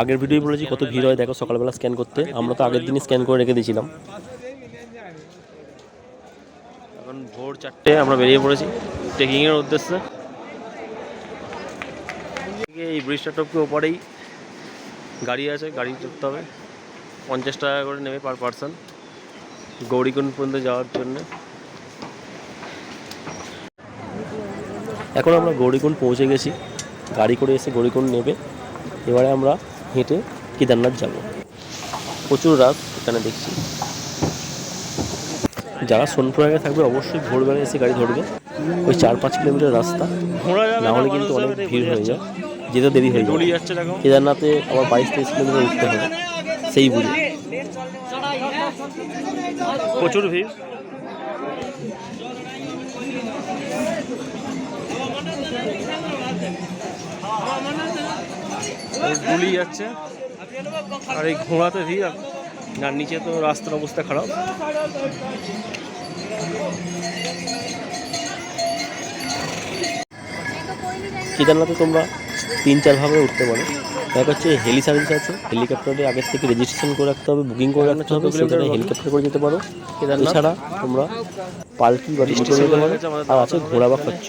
আগের ভিডিও বলেছি, কত ভিড় হয় দেখো সকালবেলা স্ক্যান করতে। আমরা তো আগের দিনই স্ক্যান করে রেখে দিয়েছিলাম। এখন ভোর চারটে আমরা বেরিয়ে পড়েছি ট্রেকিংয়ের উদ্দেশ্যে। এই ব্রিজটা টপকে ওপরেই গাড়ি আছে, গাড়ি চড়তে হবে। পঞ্চাশ টাকা করে নেবে পার পার্সন গৌরীকুণ্ড পর্যন্ত যাওয়ার জন্য। এখন আমরা গৌরীকুণ্ড পৌঁছে গেছি। গাড়ি করে এসে গৌরীকুণ্ড নেবে। এবারে আমরা হেঁটে কেদারনাথ যাব। প্রচুর রাত এখানে দেখছি। যারা সোনপ্রয়াগে থাকবে অবশ্যই ভোরবেলা এসে গাড়ি ধরবে। ওই চার পাঁচ কিলোমিটার রাস্তা। না হলে কিন্তু অনেক ভিড় হয়ে যায়। যেতে দেরি হয়ে যায়। কেদারনাথে আবার বাইশ তেইশ কিলোমিটার উঠতে হবে। সেই বুঝে প্রচুর ভিড়। ডুলি যাচ্ছে। আর এই ঘোড়াতে ভিড় আর নিচে তো রাস্তার অবস্থা খারাপ। কেদারনাথে তোমরা তিন চার ভাবে উঠতে পারো। এক হচ্ছে হেলি সার্ভিস আছে হেলিকপ্টারে আগের থেকে রেজিস্ট্রেশন করে রাখতে হবে বুকিং করে রাখতে হবে সেখানে হেলিকপ্টার করে যেতে পারো। এছাড়া তোমরা পালকি বা যেতে পারো আর আছে ঘোড়া বা খচ্চ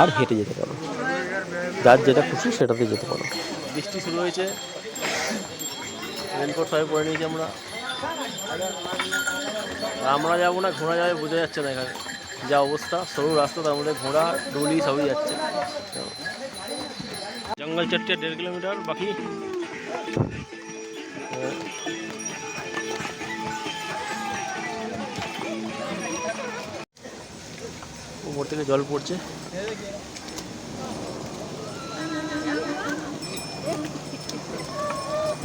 আর হেঁটে যেতে পারো। যার যেটা খুশি সেটাতে যেতে পারো। বৃষ্টি শুরু হয়েছে। রেনকোট সবাই পরে নিয়েছি আমরা। আমরা যাব না, ঘোড়া যাবে, বোঝা যাচ্ছে না এখানে। যা অবস্থা, সরু রাস্তা, তার মধ্যে ঘোড়া, ডুলি সবই যাচ্ছে। জঙ্গল চারটে দেড় কিলোমিটার, বাকি? উপর থেকে জল পড়ছে।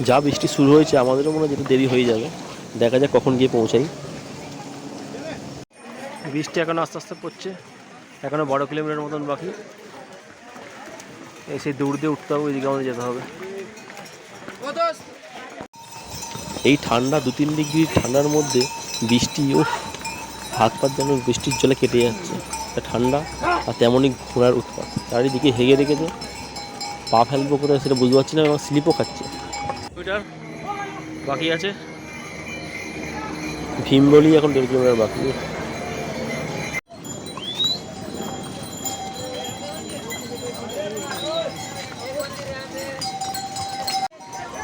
যা বৃষ্টি শুরু হয়েছে আমাদেরও মনে হয় যেতে দেরি হয়ে যাবে। দেখা যাক কখন গিয়ে পৌঁছাই। বৃষ্টি এখনও আস্তে আস্তে পড়ছে। এখনও বারো কিলোমিটার মতন বাকি। এসে দৌড় দিয়ে উঠতে হবে ওইদিকে আমাদের যেতে হবে। এই ঠান্ডা দু তিন ডিগ্রি ঠান্ডার মধ্যে বৃষ্টি ও হাত পাত যেন বৃষ্টির জলে কেটে যাচ্ছে। তা ঠান্ডা আর তেমনই ঘোড়ার উৎপাত চারিদিকে হেগে রেখেছে। পা ফেলব করে সেটা বুঝতে পারছি না এবং স্লিপও খাচ্ছে। কিলোমিটার বাকি আছে। ভীমবলি এখন দেড় কিলোমিটার বাকি।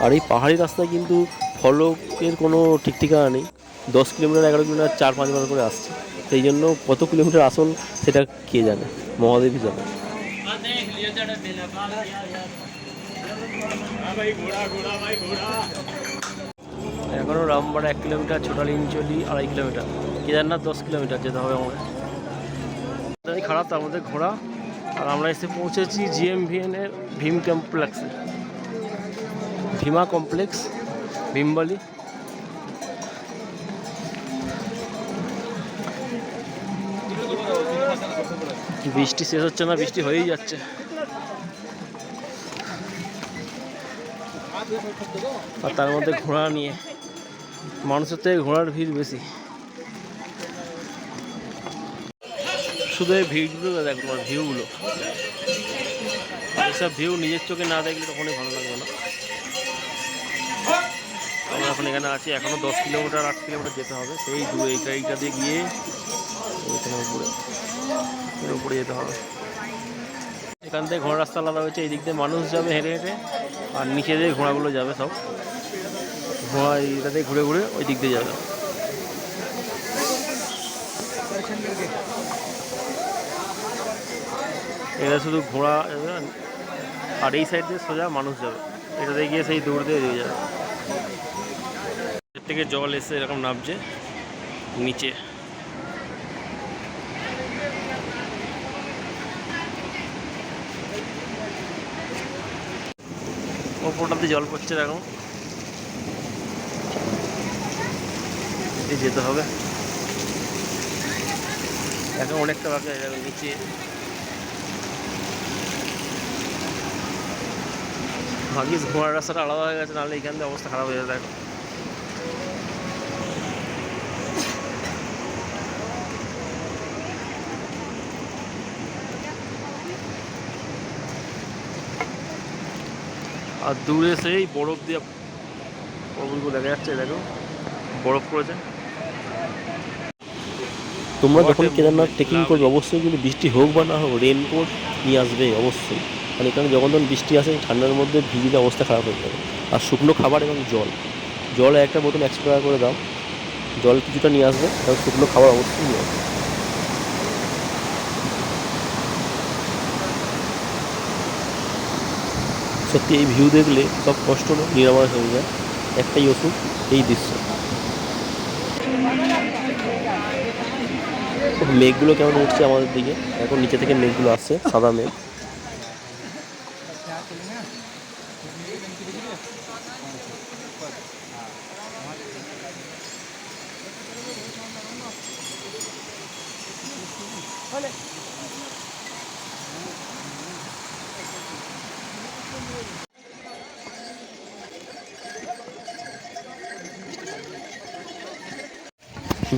আর এই পাহাড়ি রাস্তায় কিন্তু ফলকের কোনো ঠিক ঠিকানা নেই। দশ কিলোমিটার, এগারো কিলোমিটার, চার, পাঁচ বার করে আসছে। সেই জন্য কত কিলোমিটার আসল সেটা কে জানে? মহাদেবই জানে। এখনও রামবাড়া এক কিলোমিটার, ছোটাল ইঞ্চলি আড়াই কিলোমিটার। কেদারনাথ দশ কিলোমিটার যেতে হবে আমাদের। খারাপ তার মধ্যে ঘোড়া। আর আমরা এসে পৌঁছেছি জিএমভিএন এর ভীম কমপ্লেক্সে ভীমা কমপ্লেক্স ভীমবালি। বৃষ্টি শেষ হচ্ছে না, বৃষ্টি হয়েই যাচ্ছে। আর তার মধ্যে ঘোড়া নিয়ে। মানুষের থেকে ঘোড়ার ভিড় বেশি। শুধু এই ভিড়গুলো দেখো তোমার ভিউগুলো। এসব ভিউ নিজের চোখে না দেখলে তখনই ভালো লাগবে না। আমরা এখন এখানে আছি এখনও দশ কিলোমিটার, আট কিলোমিটার যেতে হবে। সেই দু এই গাড়িটা দিয়ে গিয়ে এখানে উপরে উপরে যেতে হবে। এখান থেকে ঘোড়া রাস্তা আলাদা হয়েছে এই দিক দিয়ে মানুষ যাবে হেঁটে হেঁটে। আর নিচে দিয়ে ঘোড়াগুলো যাবে সব। ঘোড়া দিয়ে ঘুরে ঘুরে ওই দিক দিয়ে যাবে। এটা শুধু ঘোড়া, আর এই সাইড দিয়ে সোজা মানুষ যাবে। এটা দিয়ে গিয়ে সেই দৌড় দিয়ে দিয়ে যাবে। থেকে জল এসে এরকম নামছে, নিচে। ওপরটাতে জল পড়ছে এখন যেতে হবে। এখন অনেকটা বাকি দেখো, নিচে। ভাগিস ঘোড়ার রাস্তাটা আলাদা হয়ে গেছে, নাহলে এখান থেকে অবস্থা খারাপ হয়ে যাবে, দেখো। আর দূরে সেই বরফ দিয়ে বরফগুলো দেখা যাচ্ছে দেখো। বরফ পড়েছে। তোমরা যখন কেদারনাথ ট্রেকিং করবে অবশ্যই কিন্তু বৃষ্টি হোক বা না হোক রেনকোট নিয়ে আসবে অবশ্যই। মানে কারণ যখন তখন বৃষ্টি আসে ঠান্ডার মধ্যে ভিজিতে অবস্থা খারাপ হয়ে যাবে। আর শুকনো খাবার এবং জল। জল একটা বোতল একশো টাকা করে দাও। জল কিছুটা নিয়ে আসবে এবং শুকনো খাবার অবশ্যই নিয়ে আসবে। সত্যি এই ভিউ দেখলে সব কষ্ট নিরাময় হয়ে যায়। একটাই ওষুধ, এই দৃশ্য। মেঘগুলো কেমন উঠছে আমাদের দিকে? এখন নিচে থেকে মেঘগুলো আসছে, সাদা মেঘ।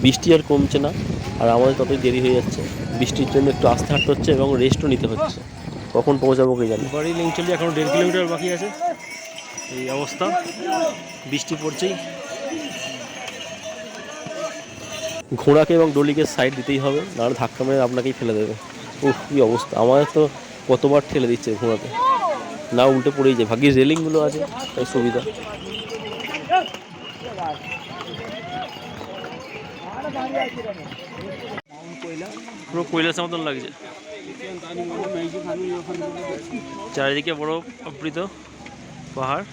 বৃষ্টি আর কমছে না আর আমাদের ততই দেরি হয়ে যাচ্ছে। বৃষ্টির জন্য একটু আস্তে হাঁটতে হচ্ছে এবং রেস্টও নিতে হচ্ছে। কখন পৌঁছাবো কে জানি? বাড়ি লিঙ্কচলি এখনও দেড় কিলোমিটার বাকি আছে। এই অবস্থা বৃষ্টি পড়ছেই। ঘোড়াকে এবং ডলিকে সাইড দিতেই হবে নাহলে ধাক্কা মেরে আপনাকেই ফেলে দেবে। উফ কী অবস্থা। আমাদের তো কতবার ঠেলে দিচ্ছে ঘোড়াতে না উল্টে পড়েই যায়। ভাগ্যিস রেলিংগুলো আছে তাই সুবিধা। পুরো কৈলাসের মতন লাগছে। চারিদিকে বড় আবৃত পাহাড়।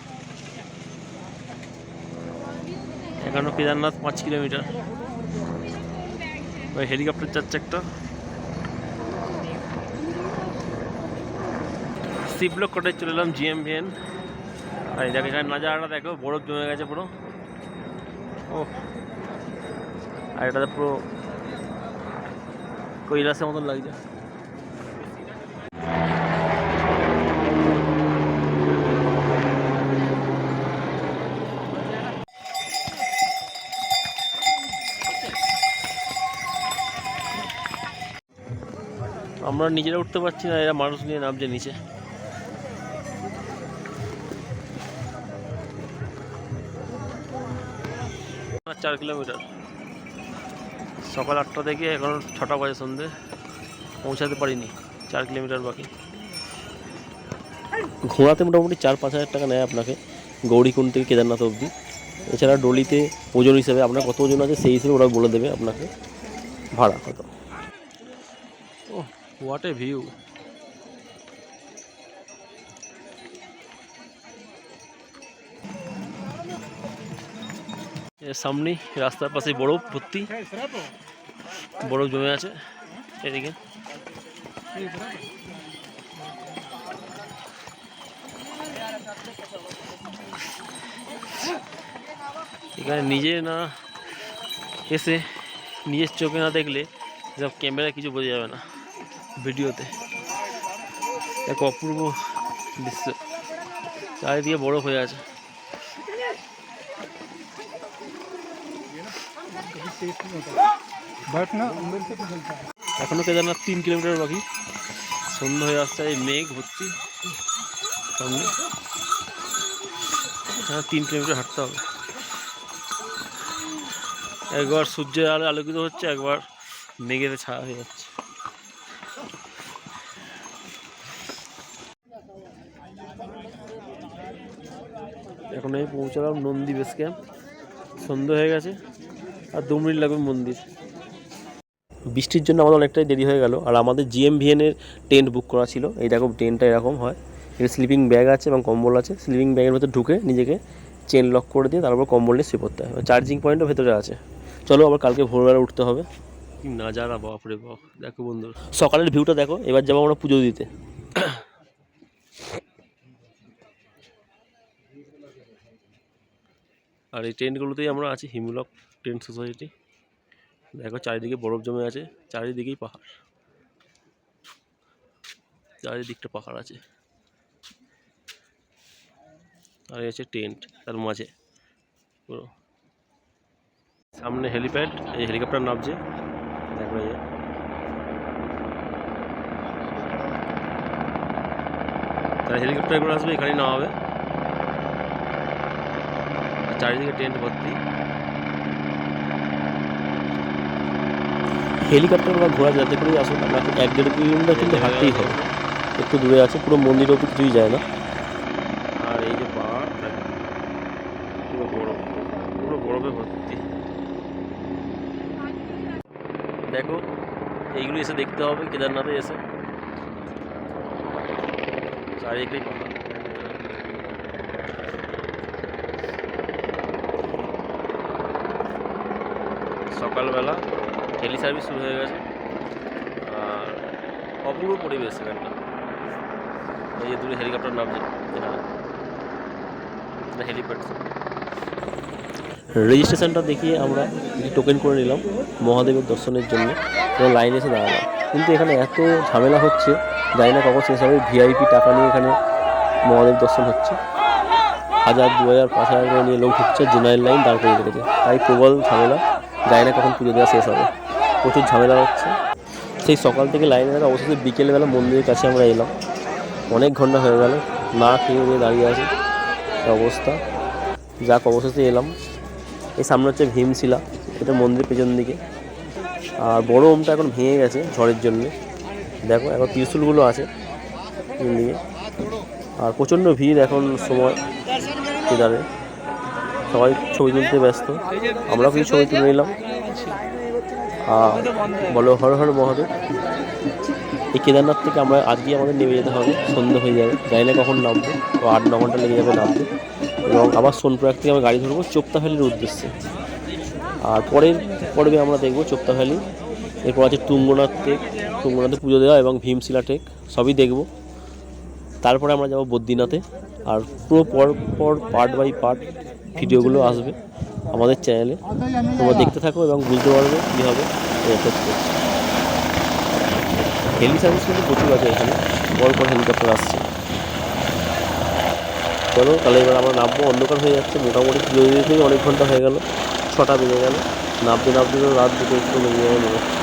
এখনও কেদারনাথ পাঁচ কিলোমিটার। ওই হেলিকপ্টার যাচ্ছে একটা। শিবলোক কোটায় চলে এলাম জিএম ভিএন আর দেখো, এখানে নাজারাটা দেখো, বরফ জমে গেছে পুরো। ও আর এটাতে পুরো কৈলাসের মতন লাগছে। আমরা নিজেরা উঠতে পারছি না, এরা মানুষ নিয়ে নামছে নিচে। চার কিলোমিটার। সকাল আটটা থেকে এখন ছটা বাজে সন্ধে। পৌঁছাতে পারিনি, চার কিলোমিটার বাকি। ঘোড়াতে মোটামুটি চার পাঁচ হাজার টাকা নেয় আপনাকে, গৌরীকুণ্ড থেকে কেদারনাথ অবধি। এছাড়া ডলিতে ওজন হিসাবে আপনার কত ওজন আছে সেই হিসেবে ওরা বলে দেবে আপনাকে ভাড়া কত। ও হোয়াট এ ভিউ এর সামনেই রাস্তার পাশে বরফ ভর্তি। বরফ জমে আছে এদিকে। এখানে নিজে না এসে নিজের চোখে না দেখলে সব ক্যামেরা কিছু বোঝা যাবে না ভিডিওতে। এক অপূর্ব দৃশ্য। চারিদিকে বরফ হয়ে আছে। এখনও কেদারনাথ তিন কিলোমিটার বাকি। সন্ধ্যা হয়ে আসছে, এই মেঘ ভর্তি সামনে। হ্যাঁ তিন কিলোমিটার হাঁটতে হবে। একবার সূর্যের আলো আলোকিত হচ্ছে, একবার মেঘের ছায়া হয়ে যাচ্ছে। এখন আমি পৌঁছালাম নন্দী বেস ক্যাম্প সন্ধ্যা হয়ে গেছে। আর দু মিনিট লাগবে মন্দির। বৃষ্টির জন্য আমাদের অনেকটাই দেরি হয়ে গেল। আর আমাদের জিএমভিএনের টেন্ট বুক করা ছিল। এই দেখো টেন্টটা এরকম হয়। এর স্লিপিং ব্যাগ আছে এবং কম্বল আছে। স্লিপিং ব্যাগের ভেতর ঢুকে নিজেকে চেন লক করে দিয়ে তারপর কম্বল নিয়ে শুয়ে পড়তে হবে চার্জিং পয়েন্টও ভেতরে আছে। চলো আবার কালকে ভোরবেলা উঠতে হবে। কি নাজারা বাপ রে বাপ। দেখো বন্ধু সকালের ভিউটা দেখো। এবার যাব আমরা পুজো দিতে। আর এই টেন্টগুলোতেই আমরা আছি। Himlok tent society. দেখো চারিদিকে বরফ জমে আছে, চারিদিকেই পাহাড়। চারিদিকটা পাহাড় আছে। আর আছে টেন্ট, তার মাঝে। পুরো। সামনে হেলিপ্যাড, এই হেলিকপ্টার নামছে। দেখো এই। তারা হেলিকপ্টার করে আসবে, এখানেই নামাবে। চারিদিকে টেন্ট ভর্তি। হেলিকপ্টার বা ঘোড়া যাতে করেই আসুন আপনাকে এক দেড় কিলোমিটার কিন্তু হাঁটতেই হবে। একটু দূরে আছে পুরো মন্দির অব্দি কিছুই যায় না। আর এই যে পাহাড় দেখো, পুরো বরফ পুরো বরফে ভর্তি। দেখো এইগুলো এসে দেখতে হবে কেদারনাথে এসে। চারিদিকেই পাহাড় সকালবেলা হেলি সার্ভিস শুরু হয়ে গেছে। আর অপূর্ব পরিবেশ এখানটা এই যে দূরে হেলিকপ্টার নামছে এটা হেলিপ্যাড রেজিস্ট্রেশনটা দেখিয়ে আমরা টোকেন করে নিলাম মহাদেবের দর্শনের জন্য এবং লাইনে এসে দাঁড়ালাম। কিন্তু এখানে এত ঝামেলা হচ্ছে, জানি না কখন শেষ হবে। ভিআইপি টাকা নিয়ে এখানে মহাদেব দর্শন হচ্ছে। হাজার দু হাজার পাঁচ হাজার নিয়ে লোক ঢুকছে জেনারেল লাইন দাঁড় করে রেখেছে। তাই প্রবল ঝামেলা, জানি না কখন পুজো দেওয়া শেষ হবে। প্রচুর ঝামেলা হচ্ছে। সেই সকাল থেকে লাইনে থাকা অবশেষে বিকেলবেলা মন্দিরের কাছে আমরা এলাম। অনেক ঘণ্টা হয়ে গেল, না খেয়ে দিয়ে দাঁড়িয়ে আছি। অবস্থা? যাক, অবশেষে এলাম। এই সামনে হচ্ছে ভীমশিলা, এটা মন্দিরের পেছন দিকে। আর বড় ওমটা এখন ভেঙে গেছে ঝড়ের জন্য। দেখো, এখন ত্রিশুলগুলো আছে দিকে আর প্রচণ্ড ভিড় এখন সময় কেদারে সবাই ছবি তুলতে ব্যস্ত। আমরাও কিছু ছবি তুলে নিলাম। বলো, হর হর মহাদেব। এই কেদারনাথ থেকে আমরা আজকে আমাদের নেমে যেতে হবে। সন্ধ্যে হয়ে যাবে। জানি না কখন নামবো। তো আট, ন ঘণ্টা লেগে যাবে নামতে। এবং আবার সোনপ্রয়াগ থেকে আমরা গাড়ি ধরবো চোপ্তা ভ্যালির উদ্দেশ্যে। আর পরের পর্বে আমরা দেখব চোপ্তা ভ্যালি এরপর আছে তুঙ্গনাথ টেক। তুঙ্গনাথে পুজো দেওয়া এবং ভীমশিলা টেক। সবই দেখব। তারপরে আমরা যাব বদ্রীনাথে। আর পুরো পর পর পার্ট বাই পার্ট ভিডিওগুলো আসবে। আমাদের চ্যানেলে তোমরা দেখতে থাকো এবং বুঝতে পারবে কী হবে। হেলি সার্ভিস কিন্তু প্রচুর আছে এখানে। বড় বড় হেলিকপ্টার আসছে। চলো, তাহলে এবার আমরা নামবো। অন্ধকার হয়ে যাচ্ছে। মোটামুটি দিতেই অনেক ঘণ্টা হয়ে গেল। ছটা বেজে গেল। নামতে নামতে তো রাত দুটো একটু বেজে হচ্ছে।